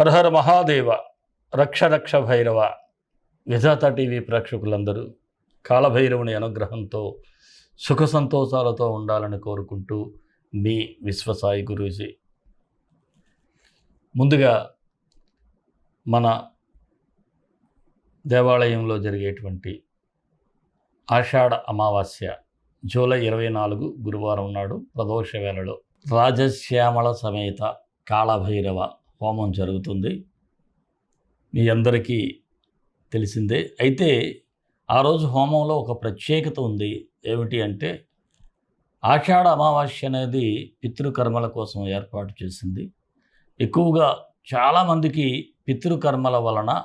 హరహర మహాదేవ రక్ష రక్ష భైరవ విధాత టీవీ ప్రేక్షకులందరూ కాలభైరవుని అనుగ్రహంతో సుఖ సంతోషాలతో ఉండాలని కోరుకుంటూ మీ విశ్వసాయి గురూజీ. ముందుగా మన దేవాలయంలో జరిగేటువంటి ఆషాఢ అమావాస్య జూలై ఇరవై నాలుగు గురువారం నాడు ప్రదోష వేళలో రాజశ్యామల సమేత కాళభైరవ హోమం జరుగుతుంది. మీ అందరికీ తెలిసిందే. అయితే ఆ రోజు హోమంలో ఒక ప్రత్యేకత ఉంది. ఏమిటి అంటే ఆషాఢ అమావాస్య అనేది పితృకర్మల కోసం ఏర్పాటు చేసింది. ఎక్కువగా చాలామందికి పితృకర్మల వలన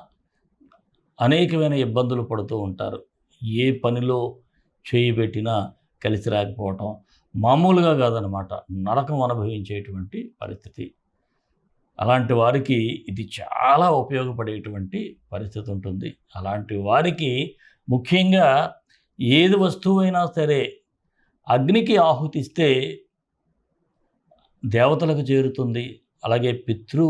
అనేకమైన ఇబ్బందులు పడుతూ ఉంటారు. ఏ పనిలో చేయి పెట్టినా కలిసి రాకపోవటం మామూలుగా కాదనమాట నరకం అనుభవించేటువంటి పరిస్థితి. అలాంటి వారికి ఇది చాలా ఉపయోగపడేటువంటి పరిస్థితి ఉంటుంది. అలాంటి వారికి ముఖ్యంగా ఏది వస్తువైనా సరే అగ్నికి ఆహుతిస్తే దేవతలకు చేరుతుంది. అలాగే పితృ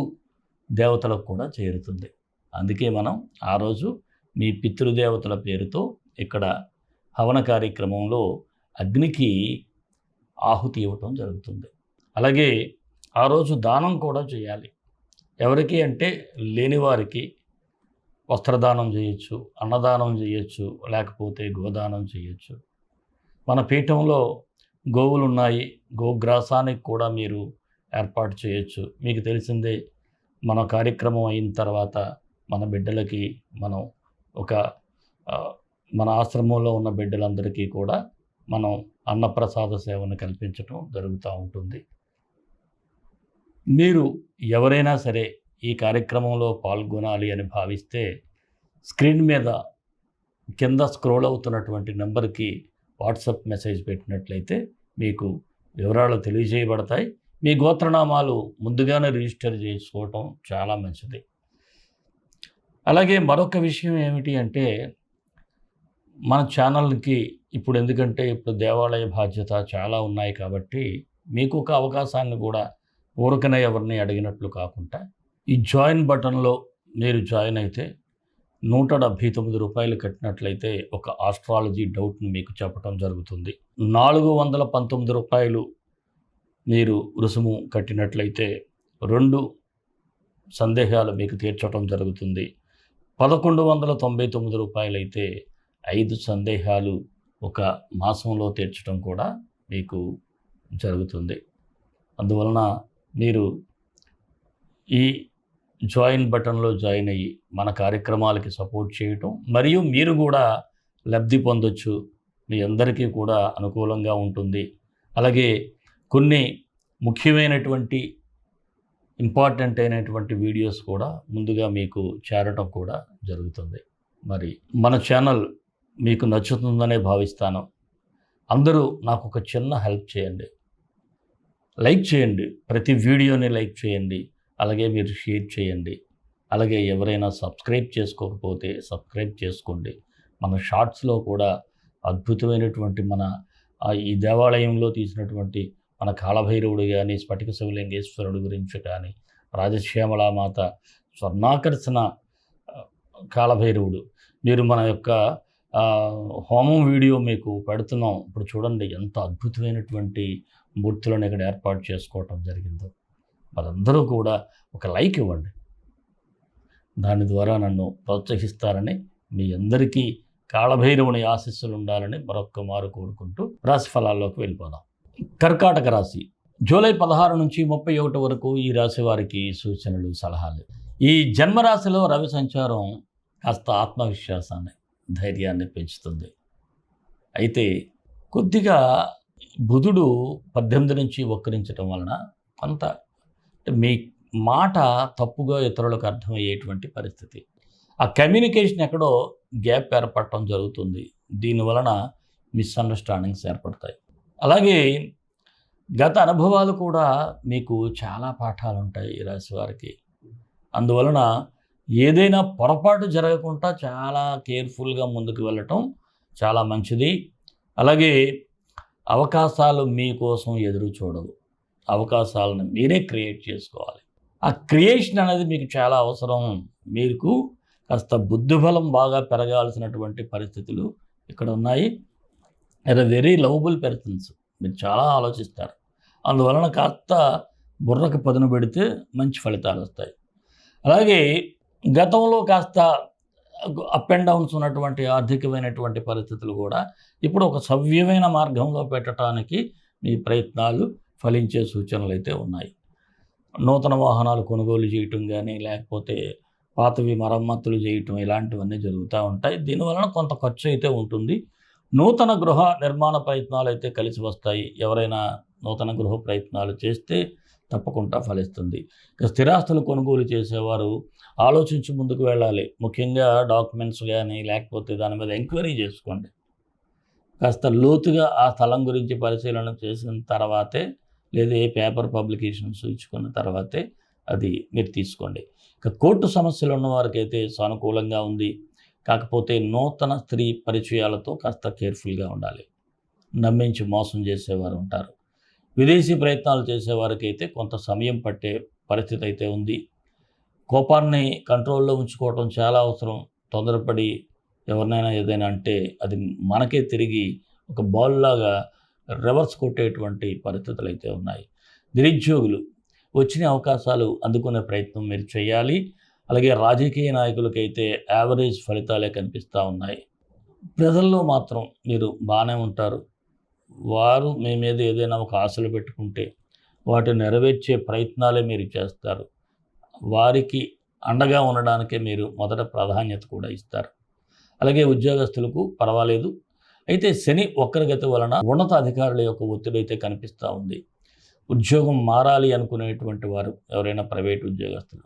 దేవతలకు కూడా చేరుతుంది. అందుకే మనం ఆ రోజు మీ పితృదేవతల పేరుతో ఇక్కడ హవన కార్యక్రమంలో అగ్నికి ఆహుతి ఇవ్వటం జరుగుతుంది. అలాగే ఆ రోజు దానం కూడా చేయాలి. ఎవరికి అంటే లేనివారికి వస్త్రదానం చేయొచ్చు అన్నదానం చేయొచ్చు లేకపోతే గోదానం చేయొచ్చు. మన పీఠంలో గోవులు ఉన్నాయి గోగ్రాసానికి కూడా మీరు ఏర్పాటు చేయొచ్చు. మీకు తెలిసిందే మన కార్యక్రమం అయిన తర్వాత మన బిడ్డలకి మనం ఒక మన ఆశ్రమంలో ఉన్న బిడ్డలందరికీ కూడా మనం అన్నప్రసాద సేవను కల్పించడం జరుగుతూ ఉంటుంది. మీరు ఎవరైనా సరే ఈ కార్యక్రమంలో పాల్గొనాలి అని భావిస్తే స్క్రీన్ మీద కింద స్క్రోల్ అవుతున్నటువంటి నెంబర్కి వాట్సాప్ మెసేజ్ పెట్టినట్లయితే మీకు వివరాలు తెలియజేయబడతాయి. మీ గోత్రనామాలు ముందుగానే రిజిస్టర్ చేసుకోవటం చాలా మంచిది. అలాగే మరొక విషయం ఏమిటి అంటే మన ఛానల్కి ఇప్పుడు ఎందుకంటే ఇప్పుడు దేవాలయ బాధ్యత చాలా ఉన్నాయి కాబట్టి మీకు ఒక అవకాశాన్ని కూడా ఊరకనే ఎవరిని అడిగినట్లు కాకుండా ఈ జాయిన్ బటన్లో మీరు జాయిన్ అయితే నూట డెబ్భై తొమ్మిది రూపాయలు కట్టినట్లయితే ఒక ఆస్ట్రాలజీ డౌట్ని మీకు చెప్పడం జరుగుతుంది. నాలుగు వందల పంతొమ్మిది రూపాయలు మీరు రుసుము కట్టినట్లయితే రెండు సందేహాలు మీకు తీర్చడం జరుగుతుంది. పదకొండు వందల తొంభై తొమ్మిది రూపాయలు అయితే ఐదు సందేహాలు ఒక మాసంలో తీర్చడం కూడా మీకు జరుగుతుంది. అందువలన మీరు ఈ జాయిన్ బటన్లో జాయిన్ అయ్యి మన కార్యక్రమాలకి సపోర్ట్ చేయటం మరియు మీరు కూడా లబ్ధి పొందొచ్చు. మీ అందరికీ కూడా అనుకూలంగా ఉంటుంది. అలాగే కొన్ని ముఖ్యమైనటువంటి ఇంపార్టెంట్ అయినటువంటి వీడియోస్ కూడా ముందుగా మీకు చేరటం కూడా జరుగుతుంది. మరి మన ఛానల్ మీకు నచ్చుతుందనే భావిస్తాను. అందరూ నాకు ఒక చిన్న హెల్ప్ చేయండి. లైక్ చేయండి. ప్రతి వీడియోని లైక్ చేయండి. అలాగే మీరు షేర్ చేయండి. అలాగే ఎవరైనా సబ్స్క్రైబ్ చేసుకోకపోతే సబ్స్క్రైబ్ చేసుకోండి. మన షార్ట్స్లో కూడా అద్భుతమైనటువంటి మన ఈ దేవాలయంలో తీసినటువంటి మన కాళభైరవుడు కానీ స్ఫటిక శివలింగేశ్వరుడు గురించి కానీ రాజశ్యామలామాత స్వర్ణాకర్షణ కాలభైరవుడు. కాళభైరవుడు మీరు మన యొక్క హోమం వీడియో మీకు పెడుతున్నాం. ఇప్పుడు చూడండి ఎంత అద్భుతమైనటువంటి మూర్తులను ఇక్కడ ఏర్పాటు చేసుకోవటం జరిగిందో వాళ్ళందరూ కూడా ఒక లైక్ ఇవ్వండి. దాని ద్వారా నన్ను ప్రోత్సహిస్తారని మీ అందరికీ కాళభైరవుని ఆశీస్సులు ఉండాలని మరొక్క మారు కోరుకుంటూ రాశి ఫలాల్లోకి వెళ్ళిపోదాం. కర్కాటక రాశి. జూలై పదహారు నుంచి ముప్పై ఒకటి వరకు ఈ రాశి వారికి సూచనలు సలహాలు. ఈ జన్మరాశిలో రవి సంచారం కాస్త ఆత్మవిశ్వాసాన్ని ధైర్యాన్ని పెంచుతుంది. అయితే కొద్దిగా బుధుడు పద్దెనిమిది నుంచి వక్రించడం వలన కొంత అంటే మీ మాట తప్పుగా ఇతరులకు అర్థమయ్యేటువంటి పరిస్థితి. ఆ కమ్యూనికేషన్ ఎక్కడో గ్యాప్ ఏర్పడటం జరుగుతుంది. దీని వలన మిస్అండర్స్టాండింగ్స్ ఏర్పడతాయి. అలాగే గత అనుభవాలు కూడా మీకు చాలా పాఠాలు ఉంటాయి ఈ రాశి వారికి. అందువలన ఏదైనా పొరపాటు జరగకుండా చాలా కేర్ఫుల్గా ముందుకు వెళ్ళటం చాలా మంచిది. అలాగే అవకాశాలు మీకోసం ఎదురు చూడవు అవకాశాలను మీరే క్రియేట్ చేసుకోవాలి. ఆ క్రియేషన్ అనేది మీకు చాలా అవసరం. మీకు కాస్త బుద్ధిబలం బాగా పెరగాల్సినటువంటి పరిస్థితులు ఇక్కడ ఉన్నాయి. అది వెరీ లవబుల్ పెరిసిన్స్ మీరు చాలా ఆలోచిస్తారు. అందువలన కాస్త బుర్రకు పదును పెడితే మంచి ఫలితాలు వస్తాయి. అలాగే గతంలో కాస్త అప్ అండ్ డౌన్స్ ఉన్నటువంటి ఆర్థికమైనటువంటి పరిస్థితులు కూడా ఇప్పుడు ఒక సవ్యమైన మార్గంలో పెట్టడానికి మీ ప్రయత్నాలు ఫలించే సూచనలు అయితే ఉన్నాయి. నూతన వాహనాలు కొనుగోలు చేయటం కానీ లేకపోతే పాతవి మరమ్మతులు చేయటం ఇలాంటివన్నీ జరుగుతూ ఉంటాయి. దీనివలన కొంత ఖర్చు అయితే ఉంటుంది. నూతన గృహ నిర్మాణ ప్రయత్నాలు అయితే కలిసి వస్తాయి. ఎవరైనా నూతన గృహ ప్రయత్నాలు చేస్తే తప్పకుండా ఫలిస్తుంది. ఇక స్థిరాస్తులు కొనుగోలు చేసేవారు ఆలోచించి ముందుకు వెళ్ళాలి. ముఖ్యంగా డాక్యుమెంట్స్ కానీ లేకపోతే దాని మీద ఎంక్వైరీ చేసుకోండి. కాస్త లోతుగా ఆ స్థలం గురించి పరిశీలన చేసిన తర్వాతే లేదా ఏ పేపర్ పబ్లికేషన్స్ ఇచ్చుకున్న తర్వాతే అది మీరు తీసుకోండి. ఇక కోర్టు సమస్యలు ఉన్న అయితే సానుకూలంగా ఉంది. కాకపోతే నూతన స్త్రీ పరిచయాలతో కాస్త కేర్ఫుల్గా ఉండాలి. నమ్మించి మోసం చేసేవారు ఉంటారు. విదేశీ ప్రయత్నాలు చేసేవారికైతే కొంత సమయం పట్టే పరిస్థితి అయితే ఉంది. కోపాన్ని కంట్రోల్లో ఉంచుకోవటం చాలా అవసరం. తొందరపడి ఎవరినైనా ఏదైనా అంటే అది మనకే తిరిగి ఒక బాల్లాగా రివర్స్ కొట్టేటువంటి పరిస్థితులు అయితే ఉన్నాయి. నిరుద్యోగులు వచ్చిన అవకాశాలు అందుకునే ప్రయత్నం మీరు చేయాలి. అలాగే రాజకీయ నాయకులకైతే యావరేజ్ ఫలితాలే కనిపిస్తూ ఉన్నాయి. ప్రజల్లో మాత్రం మీరు బాగానే ఉంటారు. వారు మీ మీద ఏదైనా ఒక ఆశలు పెట్టుకుంటే వాటిని నెరవేర్చే ప్రయత్నాలే మీరు చేస్తారు. వారికి అండగా ఉండడానికే మీరు మొదట ప్రాధాన్యత కూడా ఇస్తారు. అలాగే ఉద్యోగస్తులకు పర్వాలేదు. అయితే శని వక్రగతి వలన ఉన్నత అధికారుల యొక్క ఒత్తిడి అయితే కనిపిస్తూ ఉంది. ఉద్యోగం మారాలి అనుకునేటువంటి వారు ఎవరైనా ప్రైవేట్ ఉద్యోగస్తులు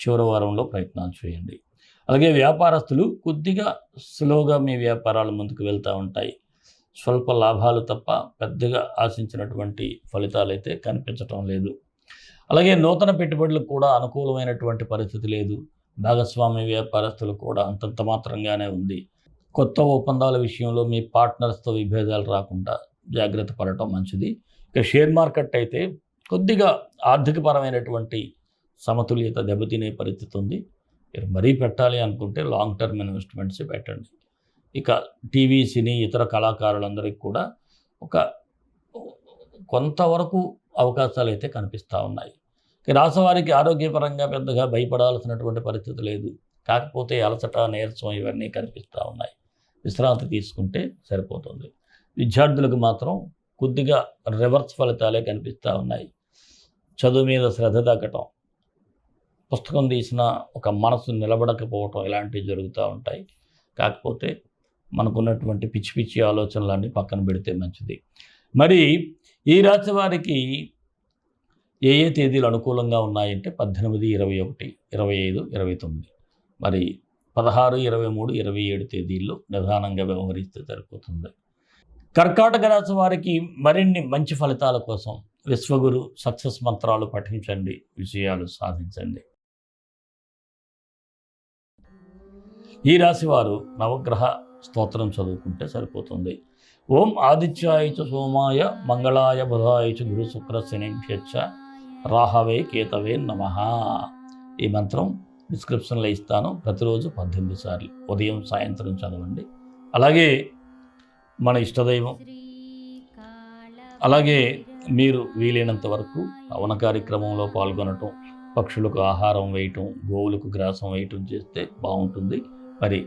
చివరి వారంలో ప్రయత్నాలు చేయండి. అలాగే వ్యాపారస్తులు కొద్దిగా స్లోగా మీ వ్యాపారాలు ముందుకు వెళ్తూ ఉంటాయి. స్వల్ప లాభాలు తప్ప పెద్దగా ఆశించినటువంటి ఫలితాలు అయితే కనిపించటం లేదు. అలాగే నూతన పెట్టుబడులకు కూడా అనుకూలమైనటువంటి పరిస్థితి లేదు. భాగస్వామి వ్యాపారస్తులు కూడా అంతంత మాత్రంగానే ఉంది. కొత్త ఒప్పందాల విషయంలో మీ పార్ట్నర్స్తో విభేదాలు రాకుండా జాగ్రత్త పడటం మంచిది. ఇక షేర్ మార్కెట్ అయితే కొద్దిగా ఆర్థికపరమైనటువంటి సమతుల్యత దెబ్బతినే పరిస్థితి ఉంది మీరు మరీ పెట్టాలి అనుకుంటే లాంగ్ టర్మ్ ఇన్వెస్ట్మెంట్స్ పెట్టండి. ఇక టీవీ సినీ ఇతర కళాకారులందరికీ కూడా ఒక కొంతవరకు అవకాశాలు అయితే కనిపిస్తూ ఉన్నాయి. రాసవారికి ఆరోగ్యపరంగా పెద్దగా భయపడాల్సినటువంటి పరిస్థితి లేదు. కాకపోతే అలసట నీరసం ఇవన్నీ కనిపిస్తూ ఉన్నాయి. విశ్రాంతి తీసుకుంటే సరిపోతుంది. విద్యార్థులకు మాత్రం కొద్దిగా రివర్స్ ఫలితాలే కనిపిస్తూ ఉన్నాయి. చదువు మీద శ్రద్ధ తగ్గటం పుస్తకం తీసిన ఒక మనసు నిలబడకపోవటం ఇలాంటివి జరుగుతూ ఉంటాయి. కాకపోతే మనకున్నటువంటి పిచ్చి పిచ్చి ఆలోచనలన్నీ పక్కన పెడితే మంచిది. మరి ఈ రాశి వారికి ఏ ఏ తేదీలు అనుకూలంగా ఉన్నాయంటే పద్దెనిమిది ఇరవై ఒకటి ఇరవై ఐదు ఇరవై తొమ్మిది. మరి పదహారు ఇరవై మూడు ఇరవై ఏడు తేదీల్లో నిదానంగా వ్యవహరిస్తే సరిపోతుంది. కర్కాటక రాశి వారికి మరిన్ని మంచి ఫలితాల కోసం విశ్వగురు సక్సెస్ మంత్రాలు పఠించండి విజయాలు సాధించండి. ఈ రాశి వారు నవగ్రహ స్తోత్రం చదువుకుంటే సరిపోతుంది. ఓం ఆదిత్యాయ సోమాయ మంగళాయ బుధాయ గురు శుక్ర శనిభ్యచ్చ రాహవే కేతవే నమ. ఈ మంత్రం డిస్క్రిప్షన్లో ఇస్తాను. ప్రతిరోజు పద్దెనిమిది సార్లు. ఉదయం సాయంత్రం చదవండి. అలాగే మన ఇష్టదైవం అలాగే మీరు వీలైనంత వరకు పవన కార్యక్రమంలో పాల్గొనటం పక్షులకు ఆహారం వేయటం గోవులకు గ్రాసం వేయటం చేస్తే బాగుంటుంది. మరి